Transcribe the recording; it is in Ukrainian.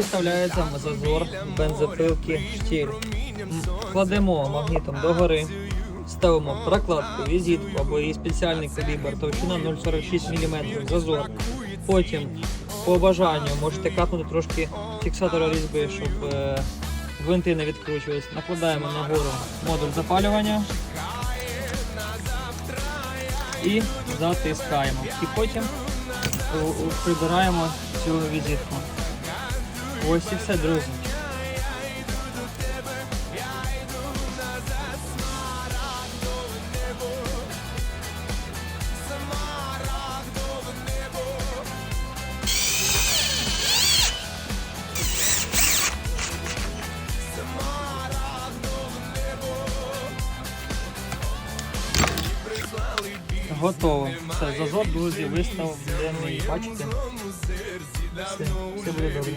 Виставляється зазор бензопилки штіль. Кладемо магнітом догори, ставимо прокладку, візитку або її спеціальний калібр, товщина 0,46 мм зазор. Потім по бажанню можете капнути трошки фіксатора різьби, щоб е, гвинти не відкручувались. Накладаємо нагору модуль запалювання і затискаємо. І потім е, прибираємо цю візитку. Ось і все, друзі. Готово. Все, зазор, друзі, виставив виставлений. Бачите? Все, все буде добре.